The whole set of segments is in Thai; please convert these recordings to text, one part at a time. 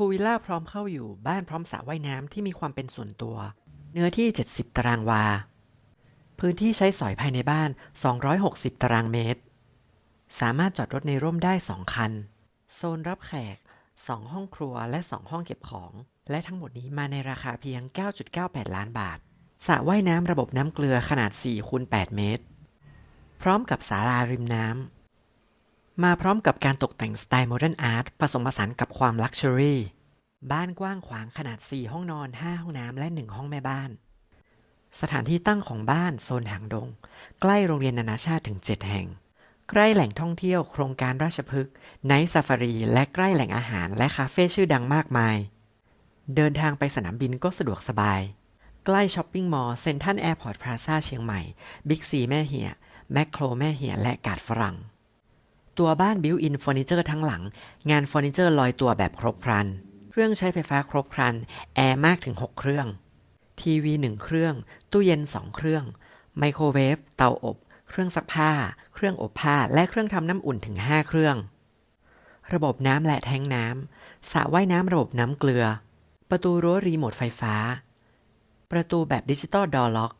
พูวิลล่าพร้อมเข้าอยู่บ้านพร้อมสระว่ายน้ำที่มีความเป็นส่วนตัว เนื้อที่ 70 ตารางวา พื้นที่ใช้สอยภายในบ้าน 260 ตารางเมตร สามารถจอดรถในร่มได้ 2 คัน โซนรับแขก 2 ห้องครัวและ 2 ห้องเก็บของ และทั้งหมดนี้มาในราคาเพียง 9.98 ล้านบาทสระว่ายน้ำระบบน้ำเกลือขนาด4คูณ8เมตร พร้อมกับศาลาริมน้ำ มาพร้อมกับการตกแต่งสไตล์โมเดิร์นอาร์ตผสมผสานกับความลักชัวรี่บ้านกว้างขวางขนาด 4 ห้องนอน 5 ห้องน้ำและ 1 ห้องแม่บ้าน สถานที่ตั้งของบ้านโซนหางดง ใกล้โรงเรียนนานาชาติถึง 7 แห่ง ใกล้แหล่งท่องเที่ยวโครงการราชพฤกษ์ไนท์ซาฟารี และใกล้แหล่งอาหารและคาเฟ่ชื่อดังมากมาย เดินทางไปสนามบินก็สะดวกสบาย ใกล้ช้อปปิ้งมอลล์เซ็นทรัลแอร์พอร์ตพลาซ่าเชียงใหม่ บิ๊กซีแม่เหียแมคโครแม่เหียและกาดฝรั่ง ตัวบ้านบิวอินเฟอร์นิเจอร์ทั้งหลัง งานเฟอร์นิเจอร์ลอยตัวแบบครบครัน เครื่องใช้ไฟฟ้าครบครัน แอร์มากถึง 6 เครื่อง ทีวี 1 เครื่อง ตู้เย็น 2 เครื่อง ไมโครเวฟ เตาอบ เครื่องซักผ้า เครื่องอบผ้า และเครื่องทำน้ำอุ่นถึง 5 เครื่อง ระบบน้ำและแทงน้ำสระว่ายน้ำระบบน้ำเกลือ ประตูรั้วรีโมทไฟฟ้า ประตูแบบดิจิตอลดอล็อก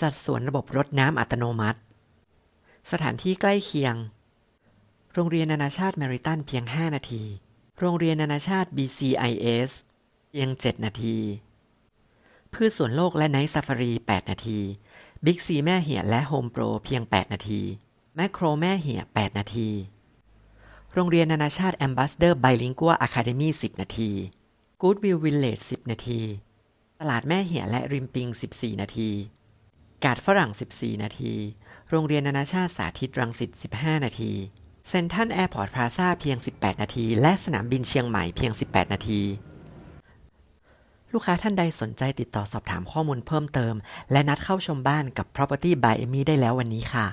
จัดสวนระบบรดน้ำอัตโนมัติ สถานที่ใกล้เคียง โรงเรียนนานาชาติแมริตันเพียง 5 นาที โรงเรียนนานาชาติ BCIS เพียง 7 นาที พืชสวนโลกและไนท์ซาฟารี 8 นาทีบิ๊กซีแม่เหี่ยและโฮมโปรเพียง 8 นาที แมคโครแม่เหี่ย 8 นาที โรงเรียนนานาชาติแอมบ s สเดอร์ไบลิงกัวอะคาเดมี่ 10 นาที Goodwill Village 10 นาที ตลาดแม่เหี่ยและริมปิง 14 นาที กาดฝรั่ง 14 นาที โรงเรียนนานาชาติสาธิตรังสิต 15 นาที เซนทันแอร์พอร์ตพลาซาเพียง 18 นาที และสนามบินเชียงใหม่เพียง 18 นาที ลูกค้าท่านใดสนใจติดต่อสอบถามข้อมูลเพิ่มเติม และนัดเข้าชมบ้านกับ Property by Amy ได้แล้ววันนี้ค่ะ